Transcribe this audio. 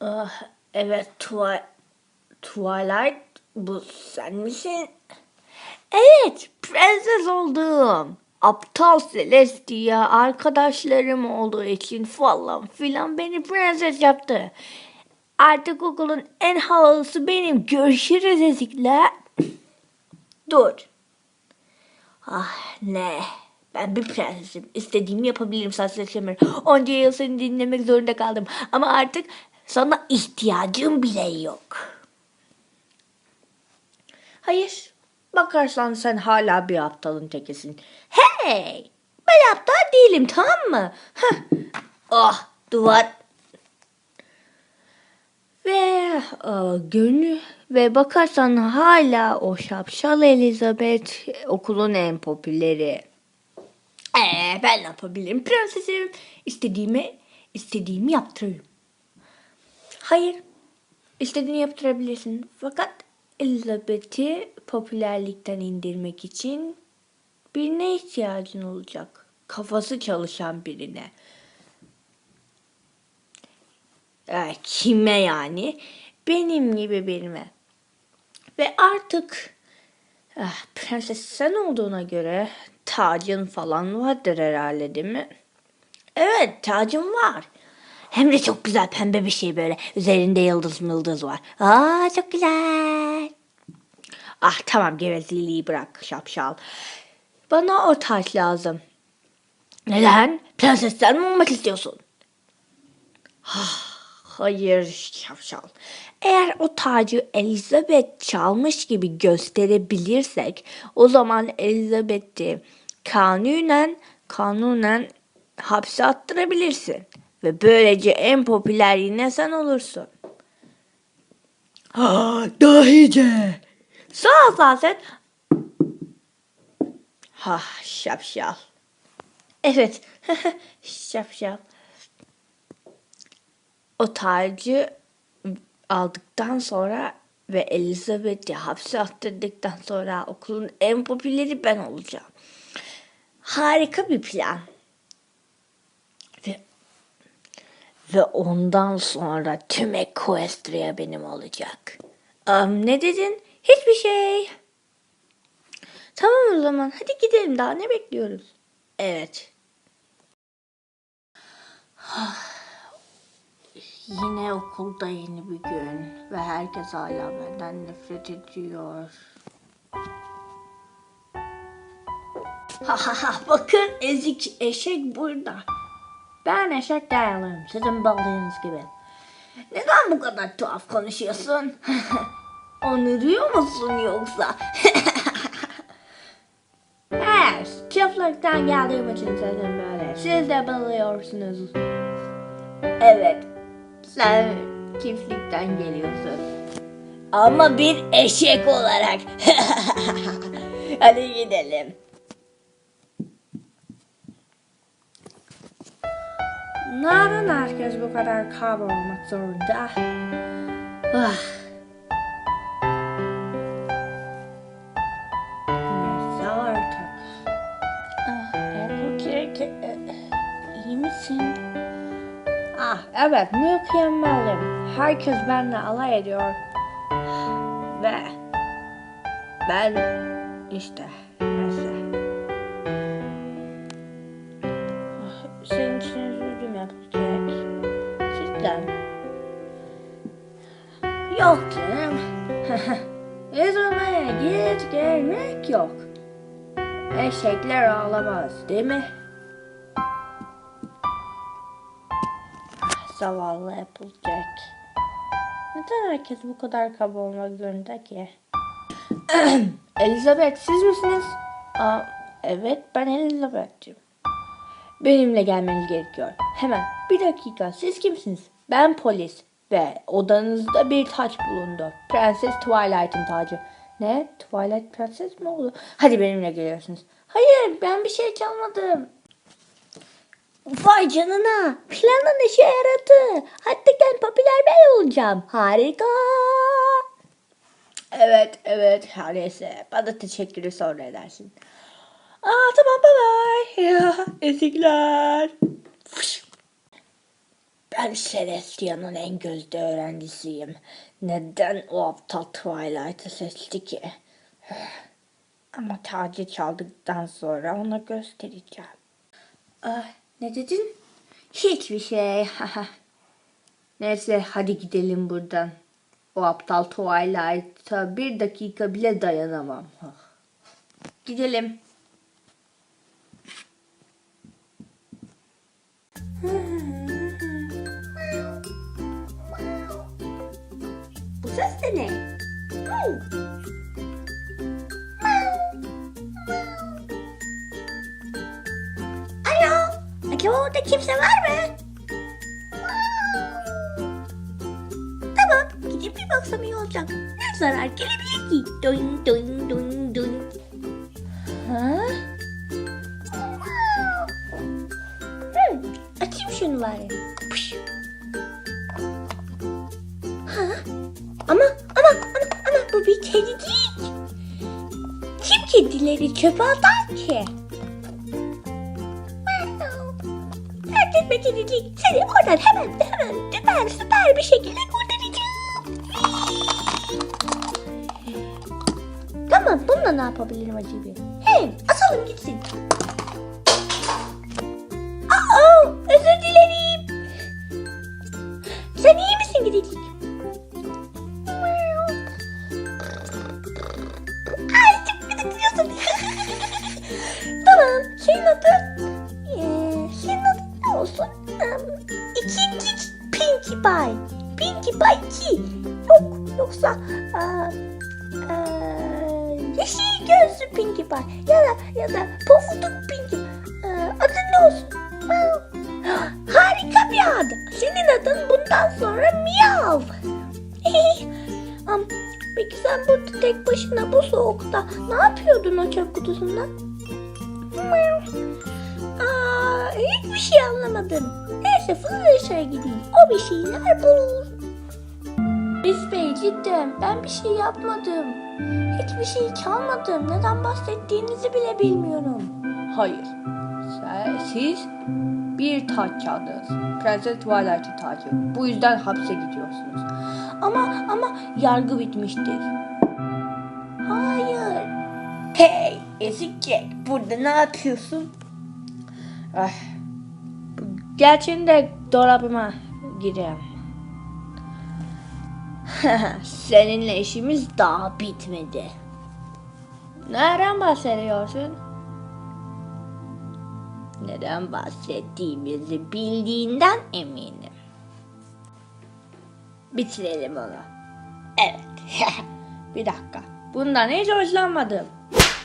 Ah, evet Twi Twilight bu sen misin? Evet prenses oldum. Aptal Celestia arkadaşlarım olduğu için falan filan beni prenses yaptı. Artık okulun en havalısı benim. Görüşürüz ezikler. Dur. Ah ne. Ben bir prensesim. İstediğimi yapabilirim saçlarımı. Onca yıl seni dinlemek zorunda kaldım. Ama artık sana ihtiyacım bile yok. Hayır. Bakarsan sen hala bir aptalın tekisin. Hey! Ben aptal değilim tamam mı? Heh. Ah duvar. Ve e, görünü ve bakarsan hala o şapşal Elizabeth okulun en popüleri. Ee, ben ne yapabilirim? Prensesim. İstediğimi, istediğimi yaptırırım. Hayır. istediğini yaptırabilirsin. Fakat Elizabeth'i popülerlikten indirmek için birine ihtiyacın olacak. Kafası çalışan birine. Ee, kime yani? Benim gibi birine. Ve artık ah, prenses sen olduğuna göre tacın falan vardır herhalde değil mi? Evet tacım var. Hem de çok güzel pembe bir şey böyle. Üzerinde yıldız mıldız var. Aa çok güzel. Ah tamam gevezeliği bırak şapşal. Bana o taç lazım. Neden? Prenses sen mi olmak istiyorsun? Ah, hayır şapşal. Eğer o tacı Elizabeth çalmış gibi gösterebilirsek o zaman Elizabeth'i kanunen kanunen hapse attırabilirsin. Ve böylece en popüler yine sen olursun. Ah, dahice. Sağ ol Fazet. Ha şapşal. Evet şapşal. O tacı aldıktan sonra ve Elizabeth'i hapse attırdıktan sonra okulun en popüleri ben olacağım. Harika bir plan. Ve, ve ondan sonra tüm Equestria benim olacak. Am, ne dedin? Hiçbir şey. Tamam o zaman hadi gidelim daha ne bekliyoruz? Evet. Yine okulda yeni bir gün ve herkes hala benden nefret ediyor. Ha ha ha bakın ezik eşek burada. Ben eşek değilim sizin bildiğiniz gibi. Neden bu kadar tuhaf konuşuyorsun? Anırıyor musun yoksa? evet, çiftlikten geldiğim için sesim böyle. Siz de biliyorsunuz. Evet, sen çiftlikten geliyorsun. Ama bir eşek olarak. Hadi gidelim. Neden herkes bu kadar kaba olmak zorunda? Ah. Neyse artık. Ah, Applejack, e, iyi misin? Ah evet mükemmelim. Herkes benimle alay ediyor. Ve ben işte Senin için üzüldüm yapacak. Cidden. Yok canım. Üzülmeye git gerek yok. Eşekler ağlamaz değil mi? Zavallı Applejack. Neden herkes bu kadar kaba olmak zorunda ki? Elizabeth siz misiniz? Aa, evet ben Elizabeth'cim. Benimle gelmeniz gerekiyor. Hemen bir dakika siz kimsiniz? Ben polis ve odanızda bir taç bulundu. Prenses Twilight'ın tacı. Ne? Twilight prenses mi oldu? Hadi benimle geliyorsunuz. Hayır ben bir şey çalmadım. Vay canına. Planın işe yaradı. Hatta en popüler ben olacağım. Harika. Evet evet her neyse. Bana teşekkürü sonra edersin. Aa tamam bye bye. Ezikler. Ben Celestia'nın en gözde öğrencisiyim. Neden o aptal Twilight'ı seçti ki? Ama tacı çaldıktan sonra ona göstereceğim. Ah, ne dedin? Hiçbir şey. Neyse hadi gidelim buradan. O aptal Twilight'a bir dakika bile dayanamam. Gidelim. Bu ses de ne? Alo, acaba orada kimse var mı? Tamam, gidip bir baksam iyi olacak. Ne zarar gelebilir ki? Doing, doing, doing, doing. Ha? Ha? Ama, ama, ana, ana bu bir kedicik. Kim kedileri çöpe atar ki? Fark etme kedicik. Seni oradan hemen hemen süper süper bir şekilde kurtaracağım. Tamam bununla ne yapabilirim acaba? Hey asalım gitsin. Aa, aa, yeşil gözlü Pinkie Pie. Ya da ya da pofuduk Pinkie. Aa, adın ne olsun? Aa, harika bir adı. Senin adın bundan sonra Miyav. Peki sen burada tek başına bu soğukta ne yapıyordun o çöp kutusunda? Aa, hiçbir şey anlamadım. Neyse Fırlaşa'ya gideyim. O bir şeyler bulur. Biz Bey cidden ben bir şey yapmadım. Hiçbir şey çalmadım. Neden bahsettiğinizi bile bilmiyorum. Hayır. siz bir taç çaldınız. Prenses Twilight'ın tacı. Bu yüzden hapse gidiyorsunuz. Ama ama yargı bitmiştir. Hayır. Hey ezikçe burada ne yapıyorsun? Ah. Gerçeğinde dolabıma gireyim. Seninle işimiz daha bitmedi. Nereden bahsediyorsun? Neden bahsettiğimizi bildiğinden eminim. Bitirelim onu. Evet. Bir dakika. Bundan hiç hoşlanmadım.